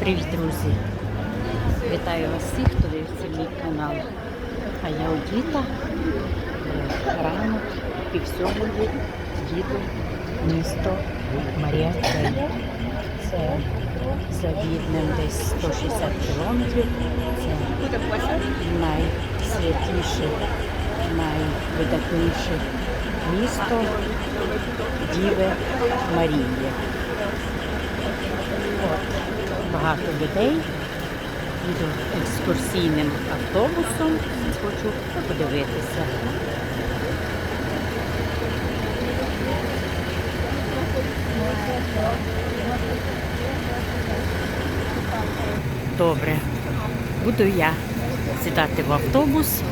Привіт, друзі! Вітаю вас всіх, хто дивиться мій канал. А я Одіта. Е, Ранок, пів сьомої, їду в місто Маріапель. Це за Віднем десь 160 кілометрів. Це найсвятіше, найвидатніше місто Діви Марії. Багато людей. Їду екскурсійним автобусом. Хочу подивитися. Добре, буду я сідати в автобус.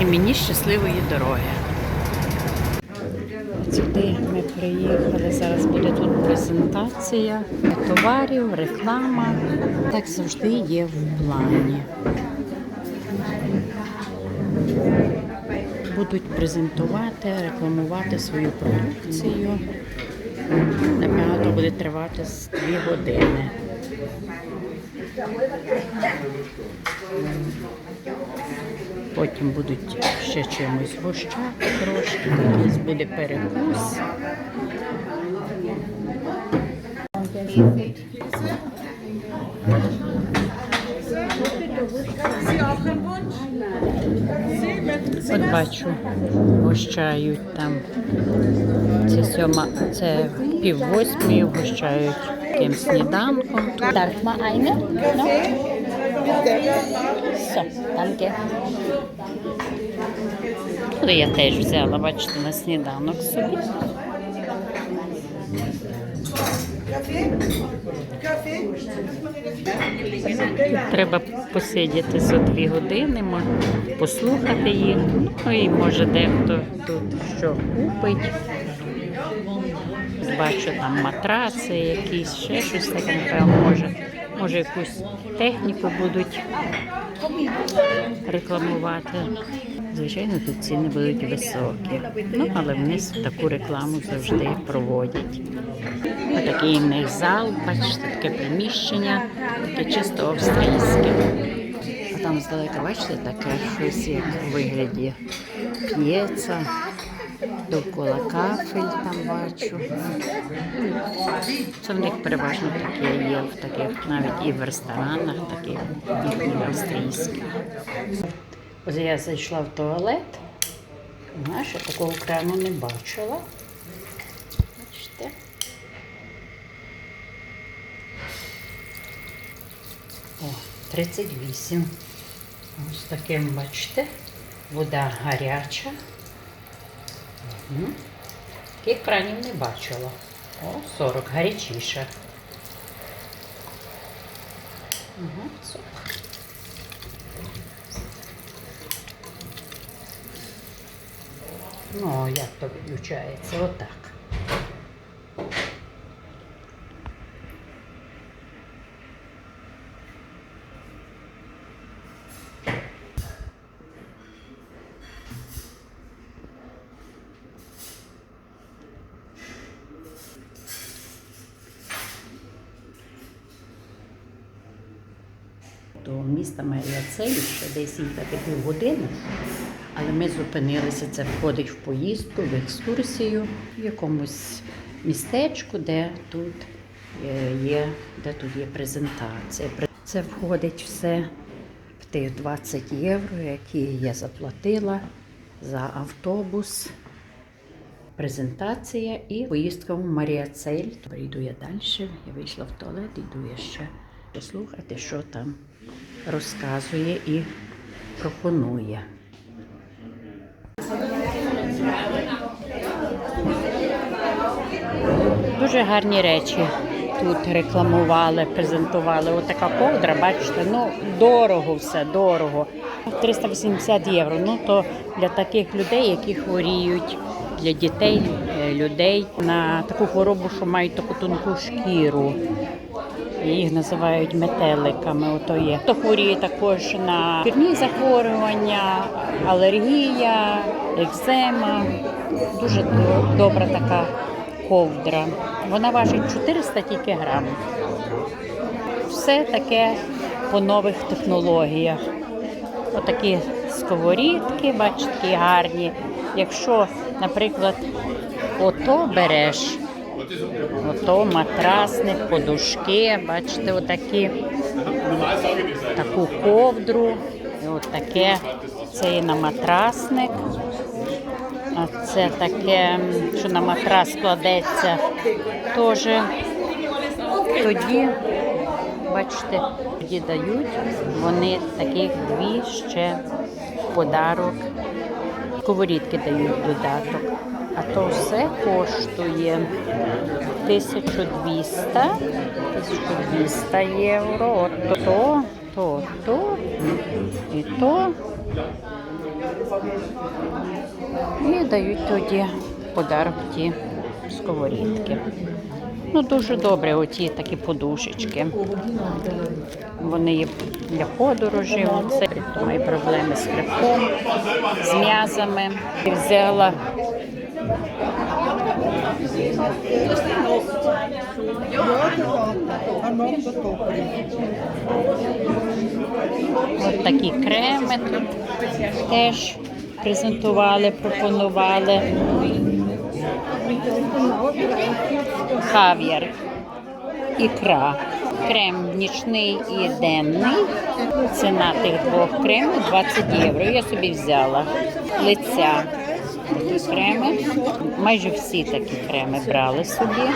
І мені щасливої дороги. Сюди ми приїхали. Зараз буде тут презентація товарів, реклама. Так завжди є в плані. Будуть презентувати, рекламувати свою продукцію. Напевно, буде тривати дві години. Потім будуть ще чимось гощати трошки, якийсь буде перекус. От бачу, гощають там. Це сьома, це пів восьмої гощають таким сніданком. Darf mal eine? No? So, danke. Ну, я теж взяла, бачите, на сніданок собі. Треба посидіти за дві години, послухати їх. Ну і може дехто тут що купить. Бачу там матраци, якісь, ще щось таке, напевно, може. Може якусь техніку будуть рекламувати. Звичайно, тут ціни будуть високі. Ну, але вони таку рекламу завжди проводять. Отакий в них зал, бачите, таке приміщення, таке чисто австрійське. А там здалека, бачите, таке щось як у вигляді п'ється. Довкола кафель там бачу. Це в них переважно таке є в таких, навіть і в ресторанах, таких їхніх австрійських. Ось я зайшла в туалет. Знаєш, я такого окремо не бачила. Бачите? О, 38. Ось таким, бачите, вода гаряча. Таких кранів не бачила. О, 40, гарячіше. Угу, 40. Ну, як то виключається? Отак. До міста Маріацелі ще десь їхати півгодини, але ми зупинилися, це входить в поїздку, в екскурсію в якомусь містечку, де тут є, де тут є презентація. Це входить все в тих 20 євро, які я заплатила за автобус. Презентація і поїздка в Маріацель. Прийду я далі. Я вийшла в туалет, йду я ще послухати, що там розказує і пропонує. Дуже гарні речі тут рекламували, презентували. Отака ковдра, бачите, ну дорого все, дорого. 380 євро. Ну то для таких людей, які хворіють, для дітей, е, людей на таку хворобу, що мають таку тонку шкіру. Їх називають метеликами. Ото є. Хто хворіє також на шкірні захворювання, алергія, екзема. Дуже добра така ковдра. Вона важить 400 тільки грам. Все таке по нових технологіях. Отакі сковорідки, бачите, гарні. Якщо, наприклад, ото береш, ото матрасник, подушки, бачите, отакі, таку ковдру, і отаке, це і на матрасник. А це таке, що на матрас кладеться, теж тоді, бачите, тоді дають вони таких дві ще подарок. Сковорідки дають додаток. А то все коштує 1200, 1200 євро. От то, то, то і то. І дають тоді подарок ті сковорідки. Ну, дуже добре, оті такі подушечки. Вони є для подорожі. Це має проблеми з хребтом, з м'язами. Взяла от такі креми тут теж презентували, пропонували. Хав'яр, ікра. Крем нічний і денний. Ціна тих двох кремів 20 євро. Я собі взяла. Лиця креми. Майже всі такі креми брали собі.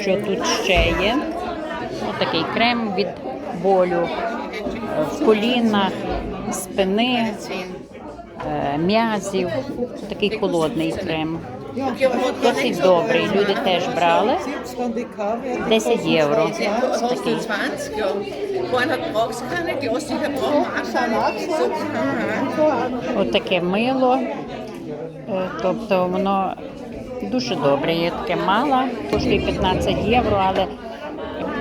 Що тут ще є? Отакий крем від болю е, в колінах, спини, е, м'язів. Такий холодний крем. Досить добрий. Люди теж брали. 10 євро. Такий. 20, ja. Vorhin hat braucht sie keine Glas, ich brauche Отаке мило. Е, Тобто воно дуже добре. Є таке мало, коштує 15 євро, але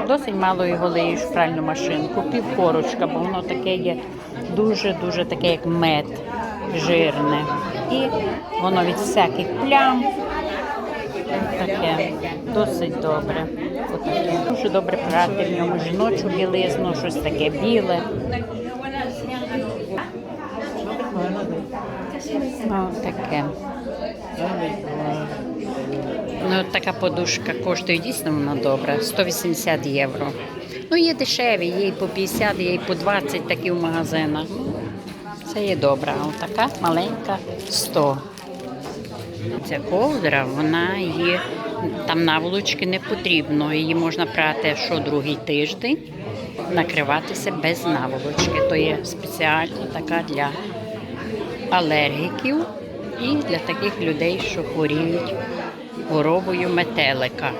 досить мало його лиєш в пральну машинку, півкорочка, бо воно таке є дуже-дуже таке, як мед, жирне. І воно від всяких плям. Таке досить добре. Отаке. Дуже добре прати в ньому жіночу білизну, щось таке біле. Ну, таке. Ну, така подушка коштує дійсно вона добра. 180 євро. Ну, є дешеві, є і по 50, є і по 20 такі в магазинах. Це є добра. А така маленька 100. Ця ковдра, вона є, там наволочки не потрібно. Її можна прати що другий тиждень, накриватися без наволочки. То є спеціальна така для алергіків і для таких людей, що хворіють хворобою метелика.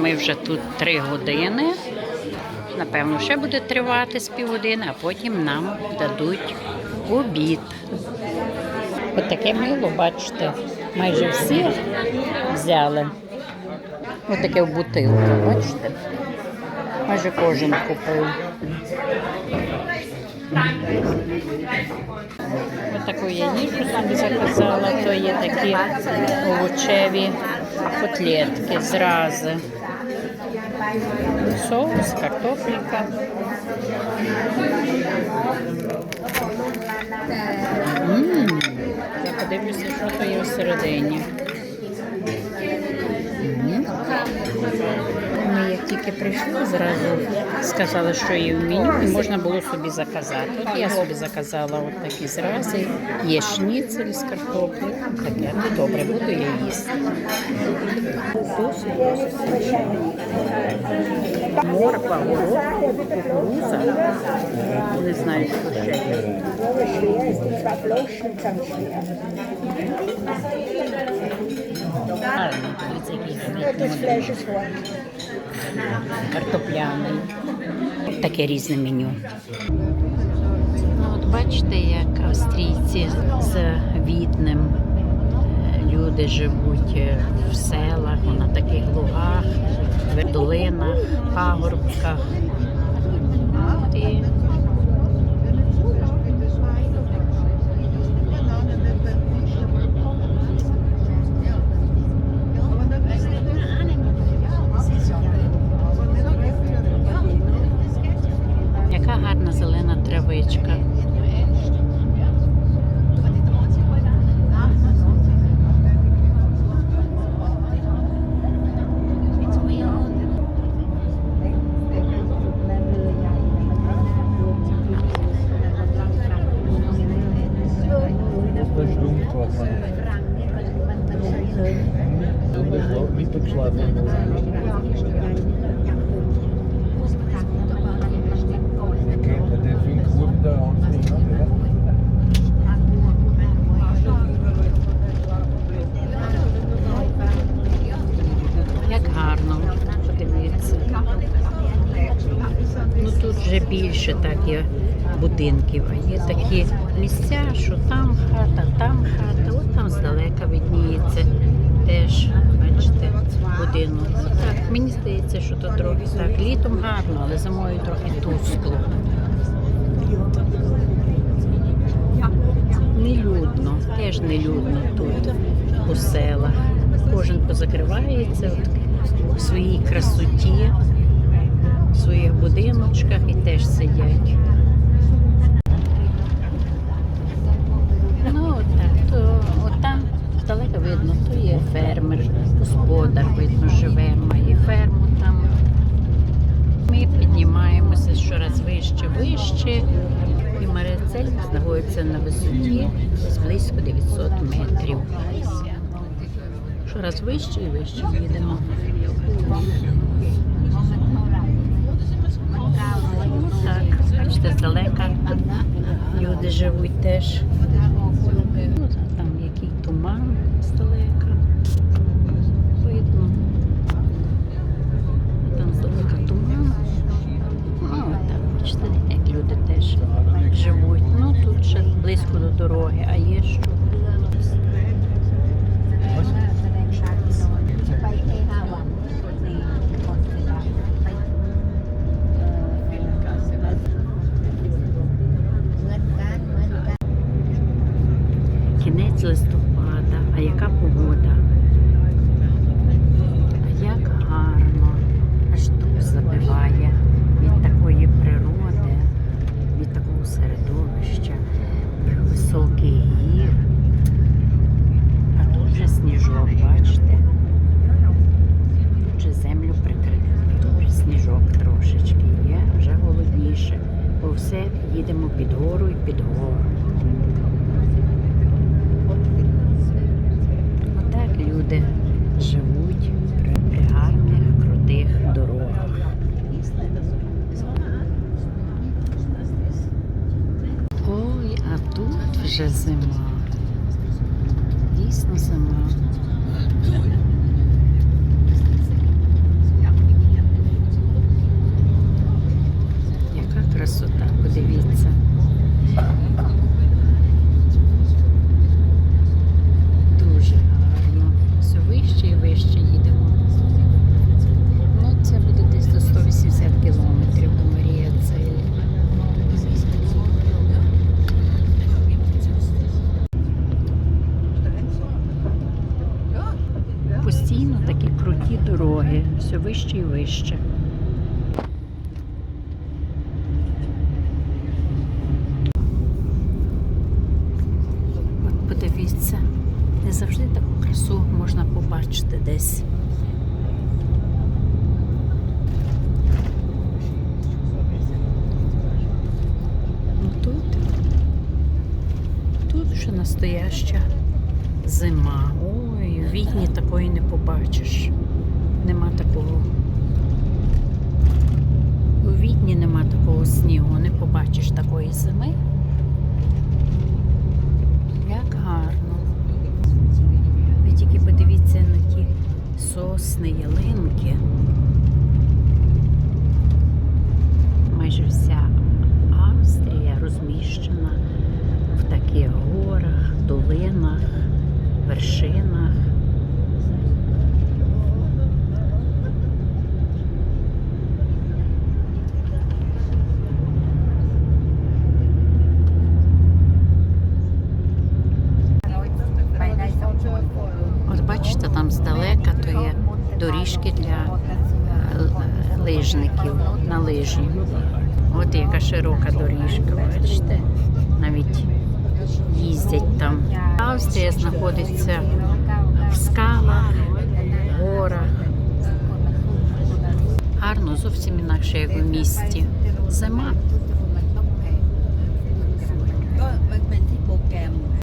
Ми вже тут три години. Напевно, ще буде тривати з півгодини, а потім нам дадуть обід. Ось таке мило, бачите, майже всі взяли. Ось таке в бутилку, бачите? Майже кожен купив. Ось таку я їжу собі заказала, то є такі овочеві котлетки зрази. Соус, картопелька. М, Я подивлюся, що то є всередині. М. Як тільки прийшли, зразу сказали, що є в меню, і можна було собі заказати. От я собі заказала от такі зрази. Є шніцель з картоплею. Таке ну, добре, буду я їсти. Морква, горох, кукуруза. Не знаю, що ще є. Дивіться, який гарний. Картопляний. Таке різне меню. Ну, от Бачите, як австрійці з Віднем е, люди живуть е, в селах, на таких лугах, в долинах, пагорбках. От І яка гарна зелена травичка. Dat is doen wat man. Dat is wel niet op slaap. Oké, dat is een goed daar aan het zien, hè? Як гарно, подивіться. Ну тут вже більше так є будинків, а є такі місця, що там хата, там хата, от там здалека видніється теж, бачите, будинок. Так, мені здається, що тут трохи так. Літом гарно, але зимою трохи тускло. Нелюдно, теж нелюдно тут у селах. Кожен позакривається от в своїй красоті, в своїх будиночках і теж сидять. Ну, от так, то от там здалека видно, то є фермер, господар, видно, живе, має ферму там. Ми піднімаємося щораз вище, вище. І Маріцель знаходиться на висоті близько 900 метрів. Щораз вище і вище їдемо. Так, бачите, здалека люди живуть теж. Ну, Там який туман здалека. Видно. Там здалека туман. Ну, от так, бачите, як люди теж живуть. Ну, тут ще близько до дороги, а є що. Кінець листопада, а яка погода? А як гарно, аж дух забиває від такої природи, від такого середовища, високих гір. А тут вже сніжок, бачите? Тут вже землю прикрили, тут вже сніжок трошечки є, вже голодніше. Бо все їдемо під гору і під гору. Отак люди живуть при, гарних, крутих дорогах. Ой, а тут вже зима. Дійсно зима. Яка красота, подивіться. Дуже гарно. Все вище і вище їдемо. Ну, це буде десь до 180 кілометрів до Марія Целі. Постійно такі круті дороги, все вище і вище. От подивіться, не завжди таку красу можна побачити десь. Ну тут, тут вже настояща зима. Ой, в Відні такої не побачиш. Нема такого. У Відні нема такого снігу, не побачиш такої зими. Сосни, ялинки. Майже вся Австрія розміщена доріжки для е, лижників на лижі. От яка широка доріжка, бачите? Навіть їздять там. Австрія знаходиться в скалах, горах. Гарно, зовсім інакше, як у місті. Зима.